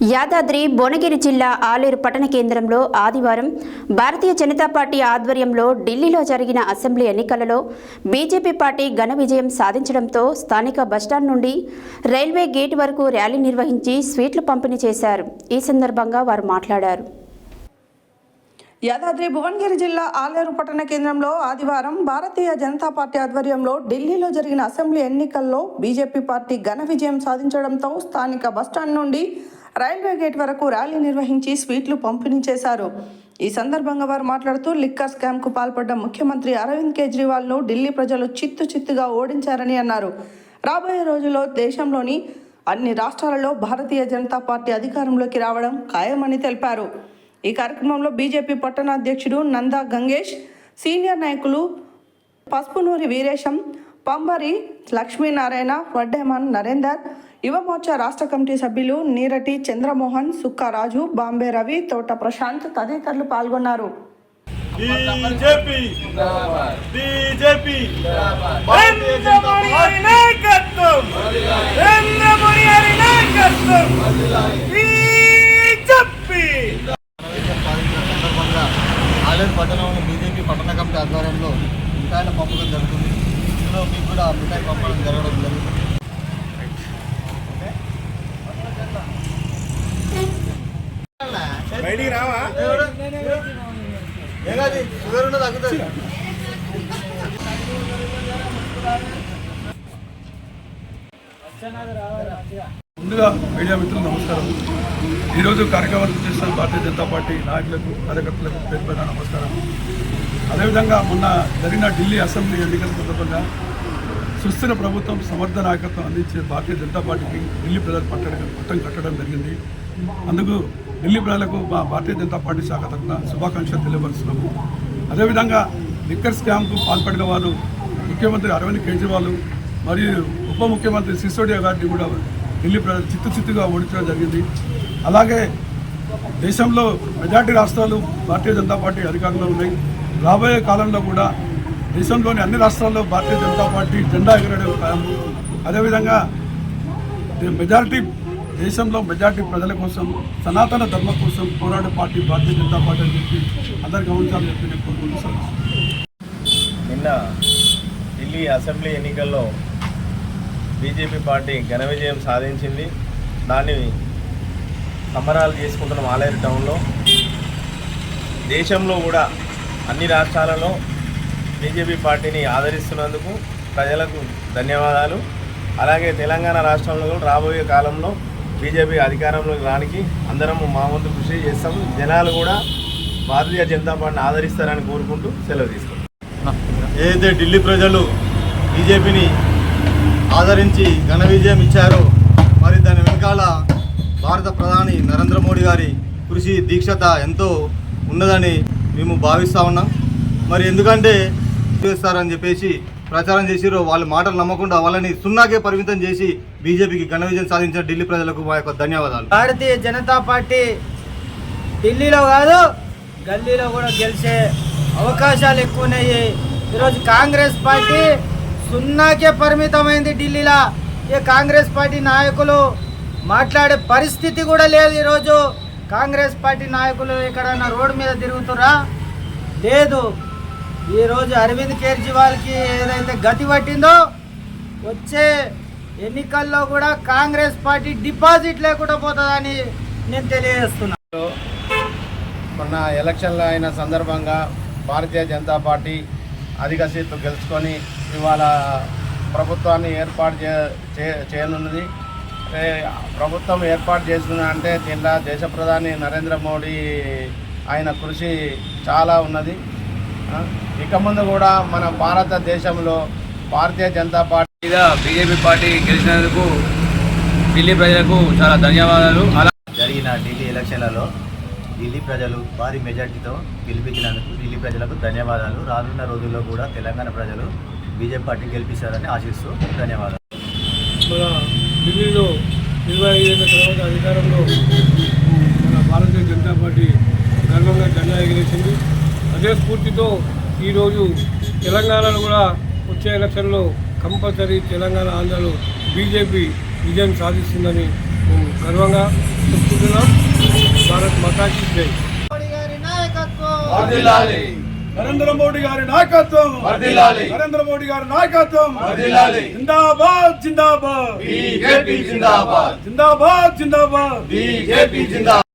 యాదాద్రి భువనగిరి జిల్లా ఆలేరు పట్టణ కేంద్రంలో ఆదివారం భారతీయ జనతా పార్టీ ఆధ్వర్యంలో ఢిల్లీలో జరిగిన అసెంబ్లీ ఎన్నికలలో బీజేపీ పార్టీ ఘన విజయం సాధించడంతో స్థానిక బస్టాండ్ నుండి రైల్వే గేట్ వరకు ర్యాలీ నిర్వహించి స్వీట్లు పంపిణీ చేశారు. ఈ సందర్భంగా వారు మాట్లాడారు. యాదాద్రి భువనగిరి జిల్లా ఆలేరు పట్టణ కేంద్రంలో ఆదివారం భారతీయ జనతా పార్టీ ఆధ్వర్యంలో ఢిల్లీలో జరిగిన అసెంబ్లీ ఎన్నికల్లో బీజేపీ పార్టీ ఘన విజయం సాధించడంతో స్థానిక బస్టాండ్ నుండి రైల్వే గేట్ వరకు ర్యాలీ నిర్వహించి స్వీట్లు పంపిణీ చేశారు. ఈ సందర్భంగా వారు మాట్లాడుతూ లిక్కర్ స్కామ్కు పాల్పడ్డ ముఖ్యమంత్రి అరవింద్ కేజ్రీవాల్ను ఢిల్లీ ప్రజలు చిత్తు చిత్తుగా ఓడించారని అన్నారు. రాబోయే రోజుల్లో దేశంలోని అన్ని రాష్ట్రాలలో భారతీయ జనతా పార్టీ అధికారంలోకి రావడం ఖాయమని తెలిపారు. ఈ కార్యక్రమంలో బీజేపీ పట్టణాధ్యక్షుడు నందా గంగేష్ సీనియర్ నాయకులు పసుపునూరి వీరేశం పంబరి లక్ష్మీనారాయణ వడ్డేమన్ నరేందర్ యువమోర్చా రాష్ట్ర కమిటీ సభ్యులు నీరటి చంద్రమోహన్ సుక్కారాజు బాంబే రవి తోట ప్రశాంత్ తదితరులు పాల్గొన్నారు. ఆలేరు పట్టణంలో బీజేపీ పట్టణ కమిటీ ఆధ్వర్యంలో మిఠాయిల పంపకం జరుగుతుంది. ఇందులో మీకు కూడా మిఠాయి పంపడం జరగడం జరుగుతుంది. బయటికి రావా? షుగర్ తగ్గుతుంది ముందుగా మీడియా మిత్రులు నమస్కారం. ఈరోజు కార్యక్రమాలు చేసిన భారతీయ జనతా పార్టీ నాయకులకు కార్యకర్తలకు పేరు పేరున నమస్కారం. అదేవిధంగా మొన్న జరిగిన ఢిల్లీ అసెంబ్లీ ఎన్నికల సందర్భంగా సుస్థిర ప్రభుత్వం సమర్థ నాయకత్వం అందించే భారతీయ జనతా పార్టీకి ఢిల్లీ ప్రజలు పట్టడం పట్టం కట్టడం జరిగింది. అందుకు ఢిల్లీ ప్రజలకు మా భారతీయ జనతా పార్టీ శాఖ తరఫున శుభాకాంక్షలు తెలియపరుస్తున్నాము. అదేవిధంగా లిక్కర్ స్కామ్కు పాల్పడిన వారు ముఖ్యమంత్రి అరవింద్ కేజ్రీవాల్ మరియు ఉప ముఖ్యమంత్రి సిసోడియా గారిని కూడా ఢిల్లీ ప్రజలు చిత్తు చిత్తుగా ఓడించడం జరిగింది. అలాగే దేశంలో మెజార్టీ రాష్ట్రాలు భారతీయ జనతా పార్టీ అధికారంలో ఉన్నాయి. రాబోయే కాలంలో కూడా దేశంలోని అన్ని రాష్ట్రాల్లో భారతీయ జనతా పార్టీ జెండా ఎగరడం ఖాయం. అదేవిధంగా దే- మెజారిటీ దేశంలో మెజార్టీ ప్రజల కోసం సనాతన ధర్మం కోసం పోరాడే పార్టీ భారతీయ జనతా పార్టీ అని చెప్పి అందరు గమనించాలని చెప్పి నేను కోరుకుంటున్నాను నిన్న ఢిల్లీ అసెంబ్లీ ఎన్నికల్లో బీజేపీ పార్టీ ఘన విజయం సాధించింది. దాన్ని సంబరాలు చేసుకుంటున్న ఆలేరు టౌన్లో దేశంలో కూడా అన్ని రాష్ట్రాలలో బీజేపీ పార్టీని ఆదరిస్తున్నందుకు ప్రజలకు ధన్యవాదాలు. అలాగే తెలంగాణ రాష్ట్రంలో కూడా రాబోయే కాలంలో బీజేపీ అధికారంలోకి రానికి అందరం మా వంతు కృషి చేస్తాం జనాలు కూడా భారతీయ జనతా పార్టీని ఆదరిస్తారని కోరుకుంటూ సెలవు తీసుకుంటాం ఏదైతే ఢిల్లీ ప్రజలు బీజేపీని ఆదరించి ఘన విజయం ఇచ్చారో మరి దాని వెనకాల భారత ప్రధాని నరేంద్ర మోడీ గారి కృషి దీక్షత ఎంతో ఉన్నదని మేము భావిస్తూ ఉన్నాం. మరి ఎందుకంటే చేస్తారని చెప్పేసి ప్రచారం చేసిరో వాళ్ళ మాటలు నమ్మకుండా వాళ్ళని సున్నాకే పరిమితం చేసి బీజేపీకి ఘన విజయం సాధించిన ఢిల్లీ ప్రజలకు మా యొక్క ధన్యవాదాలు. భారతీయ జనతా పార్టీ ఢిల్లీలో కాదు గల్లీలో కూడా గెలిచే అవకాశాలు ఎక్కువ ఉన్నాయి ఈరోజు కాంగ్రెస్ పార్టీ సున్నాకే పరిమితమైంది ఢిల్లీలో. ఈ కాంగ్రెస్ పార్టీ నాయకులు మాట్లాడే పరిస్థితి కూడా లేదు ఈరోజు. కాంగ్రెస్ పార్టీ నాయకులు ఎక్కడన్నా రోడ్డు మీద తిరుగుతురా? లేదు. ఈరోజు అరవింద్ కేజ్రీవాల్కి ఏదైతే గతి పట్టిందో వచ్చే ఎన్నికల్లో కూడా కాంగ్రెస్ పార్టీ డిపాజిట్ లేకుండా పోతుందని నేను తెలియజేస్తున్నాను మొన్న ఎలక్షన్లు అయిన సందర్భంగా భారతీయ జనతా పార్టీ అధిక సీట్లు గెలుచుకొని ఇవాళ ప్రభుత్వాన్ని ఏర్పాటు చే చేయనున్నది ప్రభుత్వం ఏర్పాటు చేస్తున్న అంటే దీంట్లో దేశ ప్రధాని నరేంద్ర మోడీ ఆయన కృషి చాలా ఉన్నది. ఇక ముందు కూడా మన భారతదేశంలో భారతీయ జనతా పార్టీ మీద బీజేపీ పార్టీ గెలిచినందుకు ఢిల్లీ ప్రజలకు చాలా ధన్యవాదాలు. అలా జరిగిన ఢిల్లీ ఎలక్షన్లలో ఢిల్లీ ప్రజలు భారీ మెజార్టీతో గెలిపించినందుకు ఢిల్లీ ప్రజలకు ధన్యవాదాలు. రానున్న రోజుల్లో కూడా తెలంగాణ ప్రజలు బీజేపీ పార్టీ గెలిపిస్తారని ఆశిస్తూ ధన్యవాదాలు. మన ఢిల్లీలో ఇరవై ఐదేళ్ళ తర్వాత అధికారంలో మన భారతీయ జనతా పార్టీ గర్వంగా జెండా ఎగిరేసింది. అదే స్ఫూర్తితో ఈరోజు తెలంగాణలో కూడా వచ్చే ఎలక్షన్లో కంపల్సరీ తెలంగాణ ఆంధ్రలో బీజేపీ విజయం సాధిస్తుందని మేము గర్వంగా చెప్తున్నాం కోరుకుంటున్నాం భారత్ మాతాకి జై. మోడీ గారి నాయకత్వం. వర్ధిల్లాలి. నరేంద్ర మోడీ గారి నాయకత్వం. నరేంద్ర మోడీ గారి నాయకత్వం. జిందాబాద్ జిందాబాద్. బీజేపీ జిందాబాద్. జిందాబాద్ జిందాబాద్. బీజేపీ జిందాబాద్.